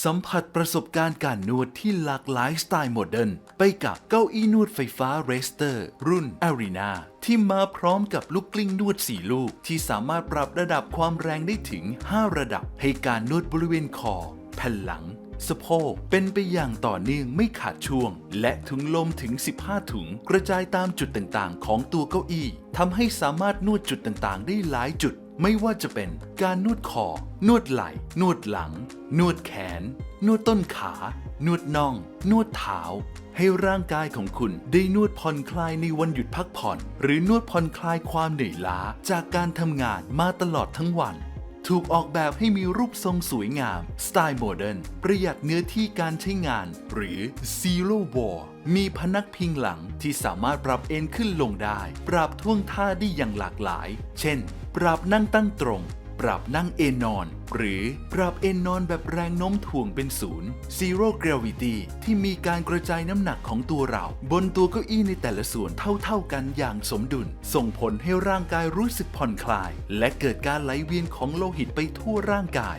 สัมผัสประสบการณ์การนวดที่หลากหลายสไตล์โมเดิร์นไปกับเก้าอี้นวดไฟฟ้าเรสเตอร์ รุ่น Arena ที่มาพร้อมกับลูกกลิ้งนวด 4 ลูก ที่สามารถปรับระดับความแรงได้ถึง 5 ระดับ ให้การนวดบริเวณคอ แผ่นหลัง สะโพกเป็นไปอย่างต่อเนื่องไม่ขาดช่วง และถุงลมถึง 15 ถุง กระจายตามจุดต่างๆ ของตัวเก้าอี้ทำให้สามารถนวดจุดต่างๆ ได้หลายจุด ไม่ว่าจะเป็นการนวดคอ นวดไหล่ นวดหลัง นวดแขน นวดต้นขา นวดน่อง นวดเท้า ให้ร่างกายของคุณได้นวดผ่อนคลายในวันหยุดพักผ่อน หรือนวดผ่อนคลายความเหนื่อยล้าจากการทำงานมาตลอดทั้งวัน ถูกออกแบบให้มีรูปทรงสวยงาม สไตล์โมเดิร์นประหยัดเนื้อที่การใช้งาน หรือ Zero War มีพนักพิงหลังที่สามารถปรับเอนขึ้นลงได้ ปรับท่วงท่าได้อย่างหลากหลาย เช่น ปรับนั่งตั้งตรง ปรับนั่งเอนนอน หรือปรับเอนนอนแบบแรงโน้มถ่วงเป็นศูนย์ Zero Gravity ที่มีการกระจายน้ำหนักของตัวเรา บนตัวเก้าอี้ในแต่ละส่วนเท่าๆกันอย่างสมดุล ส่งผลให้ร่างกายรู้สึกผ่อนคลาย และเกิดการไหลเวียนของโลหิตไปทั่วร่างกาย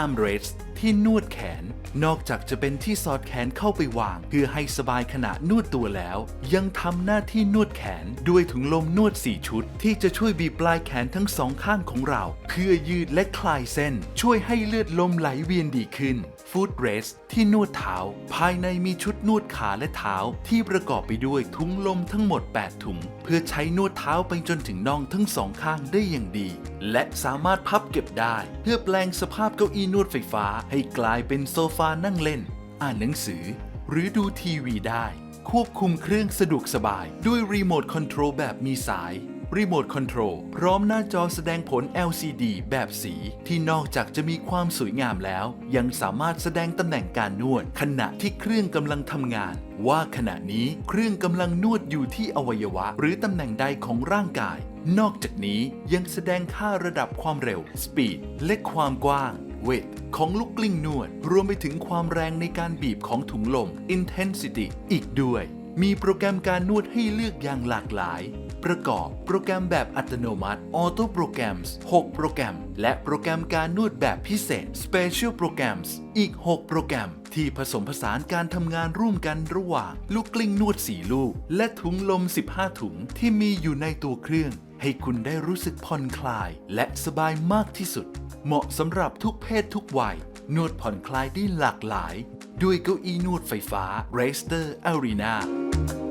Arm Rest ที่นวดแขน นอกจากจะเป็นที่สอดแขนเข้าไปวาง เพื่อให้สบายขณะนวดตัวแล้ว ยังทำหน้าที่นวดแขนด้วยถุงลมนวด 4 ชุด ที่จะช่วยบีบปลายแขนทั้งสองข้างของเรา เพื่อยืดและคลายเส้น ช่วยให้เลือดลมไหลเวียนดีขึ้น Foot Rest ที่นวดเท้า ภายในมีชุดนวดขาและเท้า ที่ประกอบไปด้วยถุงลมทั้งหมด 8 ถุง เพื่อใช้นวดเท้าไปจนถึงน่องทั้งสองข้างได้อย่างดี และสามารถพับเก็บได้ เพื่อแปลงสภาพเก้าอี้นวดไฟฟ้าให้กลายเป็นโซฟานั่งเล่น อ่านหนังสือ หรือดูทีวีได้ ควบคุมเครื่องสะดวกสบายด้วยรีโมทคอนโทรลแบบมีสาย รีโมทคอนโทรลพร้อมหน้าจอแสดงผล LCD แบบสี ที่นอกจากจะมีความสวยงามแล้ว ยังสามารถแสดงตำแหน่งการนวด ขณะที่เครื่องกำลังทำงาน ว่าขณะนี้เครื่องกำลังนวดอยู่ที่อวัยวะ หรือตำแหน่งใดของร่างกาย นอกจากนี้ยังแสดงค่าระดับความเร็ว speed และความกว้าง width ของลูกกลิ้งนวด รวมไปถึงความแรงในการบีบของถุงลม intensity อีกด้วย มีโปรแกรมการนวดให้เลือกอย่างหลากหลาย ประกอบโปรแกรมแบบอัตโนมัติ Auto Programs 6 โปรแกรม และโปรแกรมการนวดแบบพิเศษ Special Programs อีก 6 โปรแกรม ที่ผสมผสานการทำงานร่วมกันระหว่าง ลูกกลิ้งนวด 4 ลูก และถุงลม 15 ถุงที่มีอยู่ในตัวเครื่อง ให้คุณได้รู้สึกผ่อนคลาย และสบายมากที่สุด เหมาะสำหรับทุกเพศทุกวัย นวดผ่อนคลายได้หลากหลาย ด้วยเก้าอี้นวดไฟฟ้า r a s t e r Arena